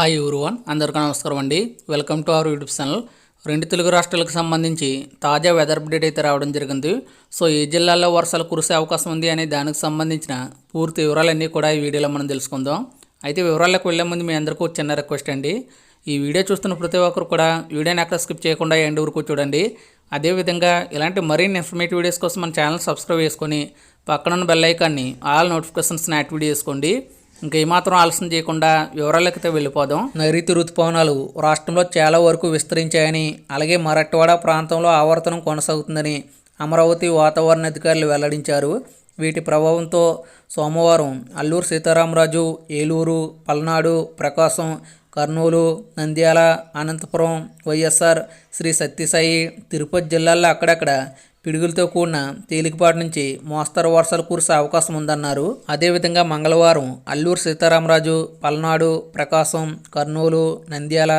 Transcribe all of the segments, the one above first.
Hi everyone అందరికీ నమస్కారం అండి. Welcome to our YouTube channel. రెండు తెలుగు రాష్ట్రాలకు సంబంధించి తాజా వెదర్ అప్డేట్ అయితే రావడం జరిగింది. సో ఏ జిల్లాల్లో వర్షాలు కురిసే అవకాశం ఉంది అనే దానికి సంబంధించిన పూర్తి వివరాలన్నీ కూడా ఈ వీడియోలో మనం తెలుసుకుందాం. అయితే వివరాలకు వెళ్ళే ముందు మీ అందరికీ చిన్న రిక్వెస్ట్ అండి. ఈ వీడియో చూస్తున్న ప్రతి ఒక్కరు కూడా వీడియోని ఎక్కడ స్కిప్ చేయకుండా ఎండ్ వరకు చూడండి. అదేవిధంగా ఇలాంటి మరిన్ని ఇన్ఫర్మేటివ్ వీడియోస్ కోసం మన ఛానల్ సబ్స్క్రైబ్ చేసుకొని పక్కనున్న బెల్ ఐకాన్ని ఆల్ నోటిఫికేషన్స్ని యాక్టివేట్ చేసుకోండి. ఇంకేమాత్రం ఆలస్యం చేయకుండా వివరాలకైతే వెళ్ళిపోదాం. నైరుతి ఋతుపవనాలు రాష్ట్రంలో చాలా వరకు విస్తరించాయని అలాగే మరాఠవాడ ప్రాంతంలో ఆవర్తనం కొనసాగుతుందని అమరావతి వాతావరణ అధికారులు వెల్లడించారు. వీటి ప్రభావంతో సోమవారం అల్లూరు సీతారామరాజు ఏలూరు పల్నాడు ప్రకాశం కర్నూలు నంద్యాల అనంతపురం వైఎస్ఆర్ శ్రీ సత్యసాయి తిరుపతి జిల్లాల్లో అక్కడక్కడ పిడుగులతో కూడిన తేలికపాటి నుంచి మోస్తరు వర్షాలు కురిసే అవకాశం ఉందన్నారు. అదేవిధంగా మంగళవారం అల్లూరు సీతారామరాజు పల్నాడు ప్రకాశం కర్నూలు నంద్యాల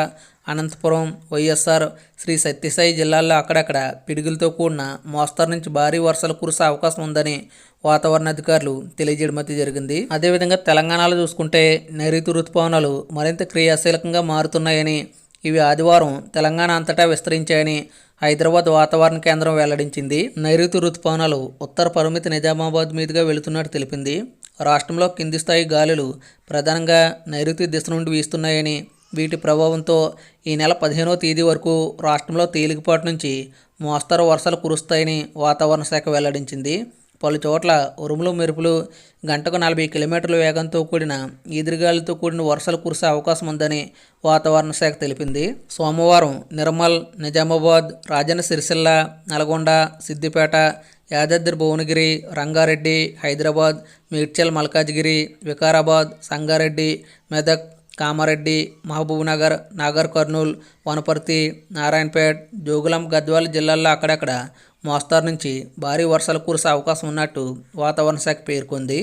అనంతపురం వైఎస్ఆర్ శ్రీ సత్యసాయి జిల్లాల్లో అక్కడక్కడ పిడుగులతో కూడిన మోస్తరు నుంచి భారీ వర్షాలు కురిసే అవకాశం ఉందని వాతావరణ అధికారులు తెలియజేయడం అయితే జరిగింది. అదేవిధంగా తెలంగాణలో చూసుకుంటే నైరుతి ఋతుపవనాలు మరింత క్రియాశీలకంగా మారుతున్నాయని ఇవి ఆదివారం తెలంగాణ అంతటా విస్తరించాయని హైదరాబాద్ వాతావరణ కేంద్రం వెల్లడించింది. నైరుతి ఋతుపవనాలు ఉత్తర పరిమితి నిజామాబాద్ మీదుగా వెళుతున్నట్టు తెలిపింది. రాష్ట్రంలో కింది స్థాయి గాలులు ప్రధానంగా నైరుతి దిశ నుండి వీస్తున్నాయని వీటి ప్రభావంతో ఈ నెల పదిహేనో తేదీ వరకు రాష్ట్రంలో తేలికపాటి నుంచి మోస్తరు వర్షాలు కురుస్తాయని వాతావరణ శాఖ వెల్లడించింది. పలు చోట్ల ఉరుములు మెరుపులు గంటకు నలభై కిలోమీటర్ల వేగంతో కూడిన ఈదురుగాలితో కూడిన వర్షాలు కురిసే అవకాశం ఉందని వాతావరణ శాఖ తెలిపింది. సోమవారం నిర్మల్ నిజామాబాద్ రాజన్న సిరిసిల్ల నల్గొండ సిద్దిపేట యాదాద్రి భువనగిరి రంగారెడ్డి హైదరాబాద్ మేడ్చల్ మల్కాజ్గిరి వికారాబాద్ సంగారెడ్డి మెదక్ కామారెడ్డి మహబూబ్నగర్ నాగర్ కర్నూల్ వనపర్తి నారాయణపేట్ జోగులాం గద్వాల జిల్లాల్లో అక్కడక్కడ మోస్తారు నుంచి భారీ వర్షాలు కురిసే అవకాశం ఉన్నట్టు వాతావరణ శాఖ పేర్కొంది.